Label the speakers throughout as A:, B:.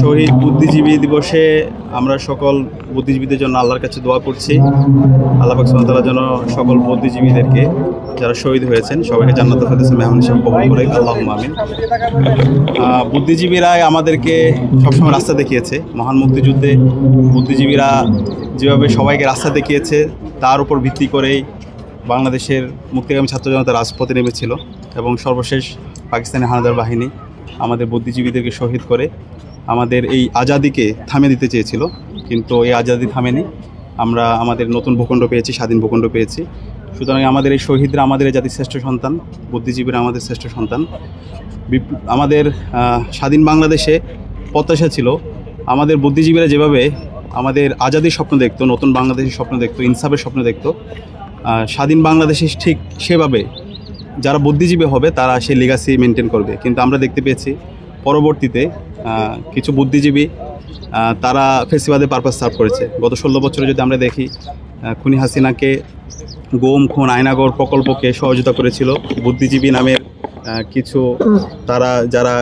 A: শহীদ বুদ্ধিজীবী দিবসে আমরা সকল বুদ্ধিজীবীদের জন্য আল্লাহর কাছে দোয়া করছি। আল্লাহ তাআলা যেন সকল বুদ্ধিজীবীদেরকে যারা শহীদ হয়েছেন সবাইকে জান্নাত ফেরদৌসে মেহমান হিসেবে কবুল করে আল্লাহুম্মা আমিন। আহ, বুদ্ধিজীবীরাই আমাদেরকে সবসময় রাস্তা দেখিয়েছে মহান মুক্তিযুদ্ধে। বুদ্ধিজীবীরা যেভাবে সবাইকে রাস্তা দেখিয়েছে তার উপর ভিত্তি করেই বাংলাদেশের মুক্তিকামী ছাত্র জনতা রাজপথে নেমেছিল এবং সর্বশেষ পাকিস্তানি হানাদার বাহিনী আমাদের বুদ্ধিজীবীদেরকে শহীদ করে আমাদের এই আজাদিকে থামে দিতে চেয়েছিল। কিন্তু এই আজাদি থামেনি। আমরা আমাদের নতুন ভূখণ্ড পেয়েছি, স্বাধীন ভূখণ্ড পেয়েছি। সুতরাং আমাদের এই শহীদরা আমাদের এই জাতির শ্রেষ্ঠ সন্তান, বুদ্ধিজীবীরা আমাদের শ্রেষ্ঠ সন্তান। আমাদের স্বাধীন বাংলাদেশে প্রত্যাশা ছিল, আমাদের বুদ্ধিজীবীরা যেভাবে আমাদের আজাদির স্বপ্ন দেখতো, নতুন বাংলাদেশের স্বপ্ন দেখতো, ইনসাফের স্বপ্ন দেখতো স্বাধীন বাংলাদেশে ঠিক সেভাবে যারা বুদ্ধিজীবী হবে, তারা সেই লিগাসি মেনটেন করবে। কিন্তু আমরা দেখতে পেয়েছি পরবর্তীতে কিছু বুদ্ধিজীবী তারা ফেসিবাদে পারপাস সার্ভ করেছে। গত ষোলো বছরে যদি আমরা দেখি খুনি হাসিনাকে গোম, খুন আয়নাগর প্রকল্পকে সহযোগিতা করেছিল। বুদ্ধিজীবী নামের কিছু তারা, যারা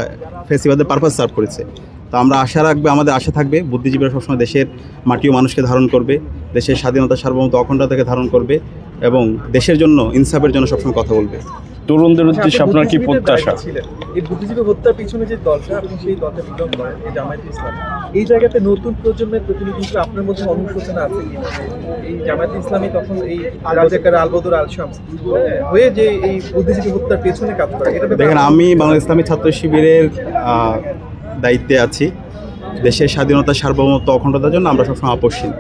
A: ফেসিবাদের পারপাস সার্ভ করেছে। তো আমরা আশা রাখবে, আমাদের আশা থাকবে, বুদ্ধিজীবীরা সবসময় দেশের মাটি ও মানুষকে ধারণ করবে, দেশের স্বাধীনতা, সার্বভৌমত্ব, অখণ্ডতাকে ধারণ করবে এবং দেশের জন্য, ইনসাফের জন্য সবসময় কথা বলবে।
B: তরুণদের উদ্দেশ্যে আপনার কি প্রত্যাশা?
C: এই বুদ্ধিজীবী হত্যার পিছনে যে দলটা আপনি সেই দলটা বিলং করেন এই জামায়াত ইসলাম এই জায়গাতে নতুন প্রজন্মের প্রতিনিধি হিসেবে আপনার মধ্যে অনুশোচনা আছে এই জামায়াত ইসলামী তখন এই রাজাকার আলবদর আল শামস হ্যাঁ, হয়ে যে এই বুদ্ধিজীবী হত্যার পেছনে কাজ করে এটা
A: দেখেন আমি বাংলাদেশ ইসলামী ছাত্র শিবিরের দায়িত্বে আছি। দেশের স্বাধীনতা সার্বভৌমত্ব অখণ্ডতার জন্য আমরা সবসময় আপসীন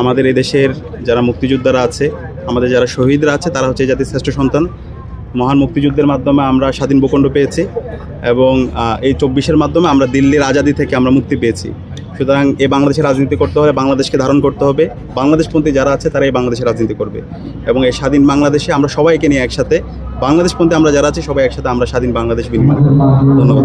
A: আমাদের এই দেশের যারা মুক্তিযোদ্ধারা আছে আমাদের যারা শহীদরা আছে তারা হচ্ছে এই জাতির শ্রেষ্ঠ সন্তান। মহান মুক্তিযুদ্ধের মাধ্যমে আমরা স্বাধীন ভূখণ্ড পেয়েছি এবং এই চব্বিশের মাধ্যমে আমরা দিল্লির আজাদি থেকে আমরা মুক্তি পেয়েছি। সুতরাং এই বাংলাদেশের রাজনীতি করতে হলে বাংলাদেশকে ধারণ করতে হবে। বাংলাদেশপন্থী যারা আছে, তারা এই বাংলাদেশের রাজনীতি করবে। এবং এই স্বাধীন বাংলাদেশে আমরা সবাইকে নিয়ে একসাথে, বাংলাদেশপন্থী আমরা যারা আছি, সবাই একসাথে আমরা স্বাধীন বাংলাদেশ বিনিময় করব। ধন্যবাদ।